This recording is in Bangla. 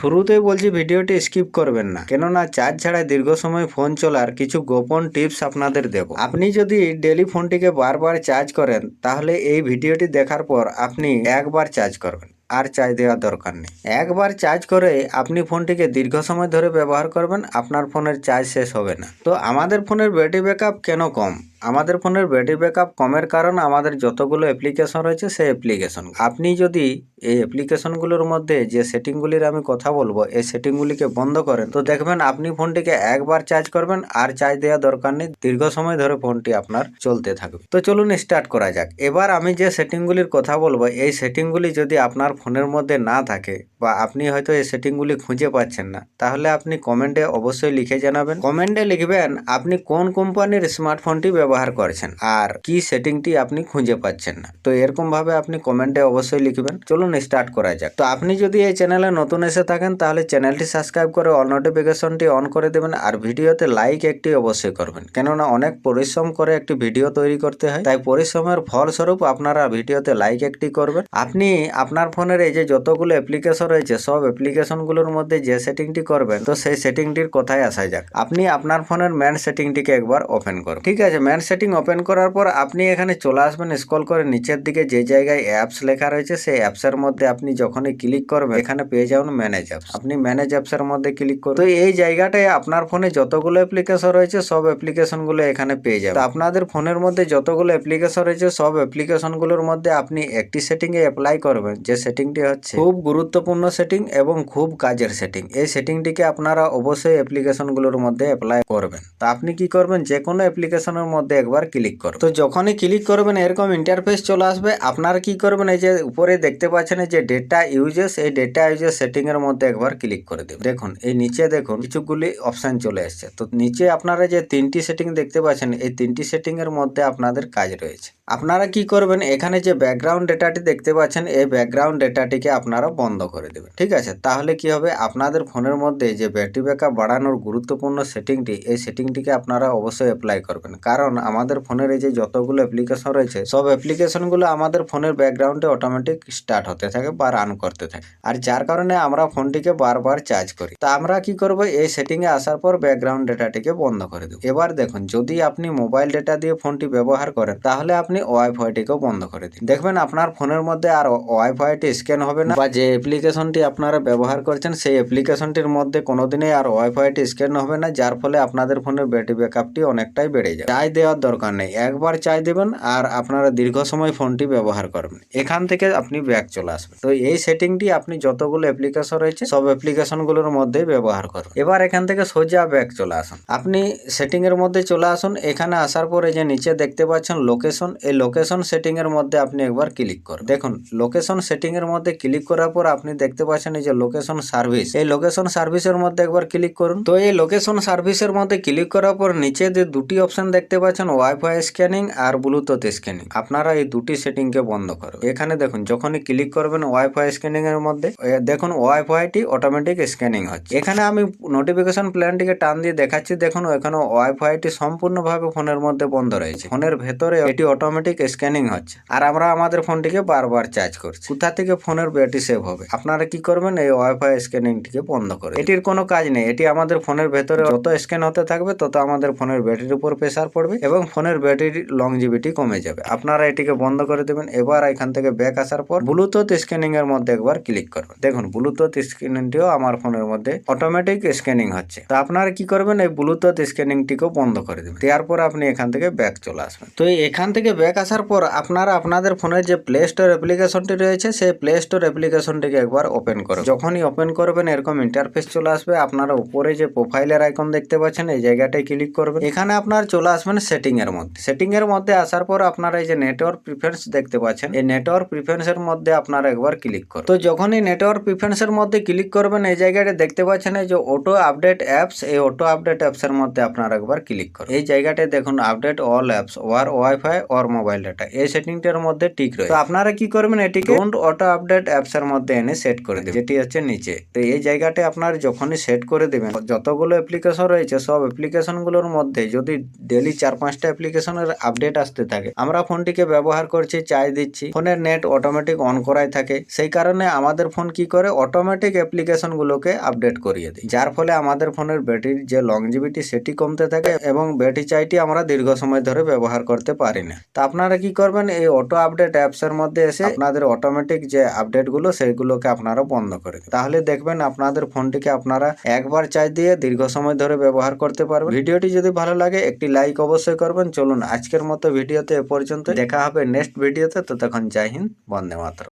শুরুতেই বলছি ভিডিওটি স্কিপ করবেন না। কেননা চার্জ ছাড়া দীর্ঘ সময় ফোন চলার কিছু গোপন টিপস আপনাদের দেব। আপনি যদি ডেলি ফোনটিকে বারবার চার্জ করেন, তাহলে এই ভিডিওটি দেখার পর আপনি একবার চার্জ করবেন, আর চার্জ দেওয়ার দরকার নেই। একবার চার্জ করে আপনি ফোনটিকে দীর্ঘ সময় ধরে ব্যবহার করবেন, আপনার ফোনের চার্জ শেষ হবে না। তো আমাদের ফোনের ব্যাটারি ব্যাকআপ কেন কম? আমাদের ফোনের ব্যাটারি ব্যাকআপ কমের কারণ আমাদের যতগুলো অ্যাপ্লিকেশন রয়েছে সেই অ্যাপ্লিকেশন আপনি যদি এই অ্যাপ্লিকেশনগুলোর মধ্যে যে সেটিংগুলির আমি কথা বলব, এই সেটিংগুলিকে বন্ধ করেন, তো দেখবেন আপনি ফোনটিকে একবার চার্জ করবেন আর চার্জ দেওয়ার দরকার নেই, দীর্ঘ সময় ধরে ফোনটি আপনার চলতে থাকবে। তো চলুন স্টার্ট করা যাক। এবার আমি যে সেটিংগুলির কথা বলব, এই সেটিংগুলি যদি আপনার ফোনের মধ্যে না থাকে বা আপনি হয়তো এই সেটিংগুলি খুঁজে পাচ্ছেন না, তাহলে আপনি কমেন্টে অবশ্যই লিখে জানাবেন। কমেন্টে লিখবেন, আপনি কোন কোম্পানির স্মার্টফোনটি ব্যবহার করছেন। আর কি সেটিংটি আপনি খুঁজে পাচ্ছেন না। তো এরকম ভাবে আপনি কমেন্টে অবশ্যই লিখবেন। চলুন স্টার্ট করা যাক। তো আপনি যদি এই চ্যানেলে নতুন এসে থাকেন, তাহলে চ্যানেলটি সাবস্ক্রাইব করে অল নোটিফিকেশনটি অন করে দেবেন আর ভিডিওতে লাইক একটি অবশ্যই করবেন। কেননা অনেক পরিশ্রম করে একটি ভিডিও তৈরি করতে হয়। তাই পরিশ্রমের ফলস্বরূপ আপনারা ভিডিওতে লাইক একটি করবেন। আপনি আপনার ফোনের এই যে যতগুলো অ্যাপ্লিকেশন রয়েছে, সব অ্যাপ্লিকেশনগুলোর মধ্যে যে সেটিংটি করবেন, তো সেই সেটিংটির কথায় আসা যাক? আপনি আপনার ফোনের ম্যান সেটিংটিকে একবার ওপেন করুন। ঠিক আছে ম্যান সেটিং ওপেন করার পর আপনি এখানে চলে আসবেন স্কল করে নিচের দিকে যে জায়গায় অ্যাপস লেখা রয়েছে, সেই অ্যাপসের মধ্যে আপনি যখনই ক্লিক করবেন, এখানে পেয়ে যাবেন ম্যানেজ অ্যাপস আপনি ম্যানেজ অ্যাপসের মধ্যে ক্লিক করুন তো এই জায়গাটায় আপনার ফোনে যতগুলো অ্যাপ্লিকেশন রয়েছে, সব অ্যাপ্লিকেশনগুলো এখানে পেয়ে যাবেন। আপনাদের ফোনের মধ্যে যতগুলো অ্যাপ্লিকেশন রয়েছে, সব অ্যাপ্লিকেশনগুলোর মধ্যে আপনি একটি সেটিংয়ে অ্যাপ্লাই করবেন, যে সেটিংটি হচ্ছে খুব গুরুত্বপূর্ণ সেটিং এবং খুব কাজের সেটিং এই সেটিংটিকে আপনারা অবশ্যই অ্যাপ্লিকেশনগুলোর মধ্যে অ্যাপ্লাই করবেন। তো আপনি কি করবেন? যে কোনো অ্যাপ্লিকেশনের মধ্যে একবার ক্লিক করো তো যখনই ক্লিক করবেন, এরকম ইন্টারফেস চলে আসবে। আপনারা কি করবেন, এই যে উপরে দেখতে পাচ্ছেন যে ডেটা ইউজেস এই ডেটা ইউজেস সেটিং এর মধ্যে একবার ক্লিক করে দেবেন। দেখুন, এই নিচে দেখুন, কিছুগুলি অপশন চলে এসেছে। তো নিচে আপনারা যে তিনটি সেটিং দেখতে পাচ্ছেন, এই তিনটি সেটিং এর মধ্যে আপনাদের কাজ রয়েছে। আপনারা কি করবেন? এখানে যে ব্যাকগ্রাউন্ড ডেটাটি দেখতে পাচ্ছেন, এই ব্যাকগ্রাউন্ড ডেটাটিকে আপনারা বন্ধ করে দেবেন। ঠিক আছে? তাহলে কি হবে? আপনাদের ফোনের মধ্যে যে ব্যাটারি ব্যাকআপ বাড়ানোর গুরুত্বপূর্ণ সেটিংটি, এই সেটিংটিকে আপনারা অবশ্যই অ্যাপ্লাই করবেন। কারণ আমাদের ফোনের এই যে যতগুলো অ্যাপ্লিকেশন রয়েছে, সব অ্যাপ্লিকেশনগুলো আমাদের ফোনের ব্যাকগ্রাউন্ডে অটোমেটিক স্টার্ট হতে থাকে বা রান করতে থাকে। আর যার কারণে আমরা ফোনটিকে বারবার চার্জ করি। তা আমরা কি করব? এই সেটিংয়ে আসার পর ব্যাকগ্রাউন্ড ডেটাটিকে বন্ধ করে দেব। এবার দেখুন, যদি আপনি মোবাইল ডেটা দিয়ে ফোনটি ব্যবহার করেন, তাহলে আপনি ওয়াইফাইটিকেও বন্ধ করে দিন। দেখবেন আপনার ফোনের মধ্যে আর ওয়াইফাইটি স্ক্যান হবে না। বা যে অ্যাপ্লিকেশনটি আপনারা ব্যবহার করছেন, সেই অ্যাপ্লিকেশনটির মধ্যে কোনোদিনই আর ওয়াইফাইটি স্ক্যান হবে না, যার ফলে আপনাদের ফোনের ব্যাটারি ব্যাকআপটি অনেকটাই বেড়ে যায়। চাই দেওয়ার দরকার নেই। একবার চাই দেবেন আর আপনারা দীর্ঘ সময় ফোনটি ব্যবহার করবেন। এখান থেকে আপনি ব্যাক চলে আসবেন। তো এই সেটিংটি আপনি যতগুলো অ্যাপ্লিকেশন রয়েছে, সব অ্যাপ্লিকেশনগুলোর মধ্যে ব্যবহার করুন। এবার এখান থেকে সোজা ব্যাক চলে আসুন। আপনি সেটিংয়ের মধ্যে চলে আসুন। এখানে আসার পরে যে নিচে দেখতে পাচ্ছেন লোকেশন এই লোকেশন সেটিং এর মধ্যে আপনি একবার ক্লিক করুন দেখুন লোকেশন সেটিং এর মধ্যে ক্লিক করার পর আপনি দেখতে পাচ্ছেন এই যে লোকেশন সার্ভিস এই লোকেশন সার্ভিসের মধ্যে একবার ক্লিক করুন। তো এই লোকেশন সার্ভিসের মধ্যে ক্লিক করার পর নিচে যে দুটি অপশন দেখতে পাচ্ছেন ওয়াইফাই স্ক্যানিং আর ব্লুটুথ স্ক্যানিং আপনারা এই দুটি সেটিংকে বন্ধ করুন। এখানে দেখুন, যখনই ক্লিক করবেন ওয়াইফাই স্ক্যানিং এর মধ্যে দেখুন ওয়াইফাইটি অটোমেটিক স্ক্যানিং হচ্ছে। এখানে আমি নোটিফিকেশন প্ল্যানটিকে টান দিয়ে দেখাচ্ছি। দেখুন এখানে ওয়াইফাইটি সম্পূর্ণভাবে ফোনের মধ্যে বন্ধ রয়েছে। ফোনের ভেতরে এটি অটোমেটিক স্ক্যানিং হচ্ছে। আর আমরা আমাদের ফোনটিকে বারবার চার্জ করছি। কোথা থেকে ফোনের ব্যাটারি সেভ হবে? আপনারা কি করবেন? এই ওয়াইফাই স্ক্যানিংটিকে বন্ধ করে এটির কোনো কাজ নেই। এটি আমাদের ফোনের ভেতরে যত স্ক্যান হতে থাকবে, তত আমাদের ফোনের ব্যাটারির উপর প্রেসার পড়বে এবং ফোনের ব্যাটারির লংজিভিটি কমে যাবে। আপনারা এটিকে বন্ধ করে দেবেন। এবার এখান থেকে ব্যাক আসার পর ব্লুটুথ স্ক্যানিং এর মধ্যে একবার ক্লিক করবেন। দেখুন ব্লুটুথ স্ক্যানিংটিও আমার ফোনের মধ্যে অটোমেটিক স্ক্যানিং হচ্ছে। তো আপনারা কি করবেন? এই ব্লুটুথ স্ক্যানিংটিকেও বন্ধ করে দেবেন। তারপর আপনি এখান থেকে ব্যাক চলে আসবেন। তো এখান থেকে ব্যাক আসার পর আপনারা আপনাদের ফোনের যে প্লে স্টোর অ্যাপ্লিকেশনটি রয়েছে, সেই প্লে স্টোর অ্যাপ্লিকেশনটিকে একবার ওপেন করুন। যখনই ওপেন করবেন, এরকম ইন্টারফেস চলে আসবে। আপনারা উপরে যে প্রোফাইলের আইকন দেখতে পাচ্ছেন, এই জায়গাটায় ক্লিক করবেন। এখানে আপনার চলে আসবেন সেটিং এর মধ্যে। সেটিং এর মধ্যে আসার পর আপনারা এই যে নেটওয়ার্ক প্রিফারেন্স দেখতে পাচ্ছেন, এই নেটওয়ার্ক প্রিফারেন্স এর মধ্যে আপনারা একবার ক্লিক করুন। তো যখনই নেটওয়ার্ক প্রিফারেন্স এর মধ্যে ক্লিক করবেন, এই জায়গাটা দেখতে পাচ্ছেন এই যে অটো আপডেট অ্যাপস এই অটো আপডেট অ্যাপস এর মধ্যে আপনারা একবার ক্লিক করুন। এই জায়গাটায় দেখুন update all apps over wifi or mobile data এই সেটিংটার মধ্যে ঠিক রয়েছে। তো আপনারা কি করবেন এটিকে? ডোন্ট অটো আপডেট অ্যাপস এর মধ্যে এনে সেট করে দেবেন যেটি হচ্ছে নিচে। তো এই জায়গাটা আপনার যখনই সেট করে দেবেন যতগুলো অ্যাপ্লিকেশন রয়েছে সব অ্যাপ্লিকেশনগুলোর মধ্যে যদি ডেলি চার পাঁচটা অ্যাপ্লিকেশনের আপডেট আসতে থাকে আমরা ফোনটিকে ব্যবহার করছি চাই দিচ্ছি ফোনের নেট অটোমেটিক অন করাই থাকে। সেই কারণে আমাদের ফোন কি করে? অটোমেটিক অ্যাপ্লিকেশন গুলোকে আপডেট করিয়ে দেয়। যার ফলে আমাদের ফোনের ব্যাটারির যে লংজিভিটি সেটি কমতে থাকে এবং ব্যাটারি চাইটি আমরা দীর্ঘ সময় ধরে ব্যবহার করতে পারি না। তো আপনারা কি করবেন? এই অটো আপডেট অ্যাপসের মধ্যে এসে আপনাদের অটোমেটিক যে আপডেটগুলো সেগুলোকে আপনারা বন্ধ করে দিন। তাহলে দেখবেন আপনাদের ফোনটিকে আপনারা একবার চার্জ দিয়ে দীর্ঘ সময় ধরে ব্যবহার করতে পারবেন। ভিডিওটি যদি ভালো লাগে, একটি লাইক অবশ্যই করবেন। চলুন আজকের মতো ভিডিওতে এ পর্যন্ত দেখা হবে নেক্সট ভিডিওতে তো। তখন জয় হিন্দ, বন্দে মাতরম।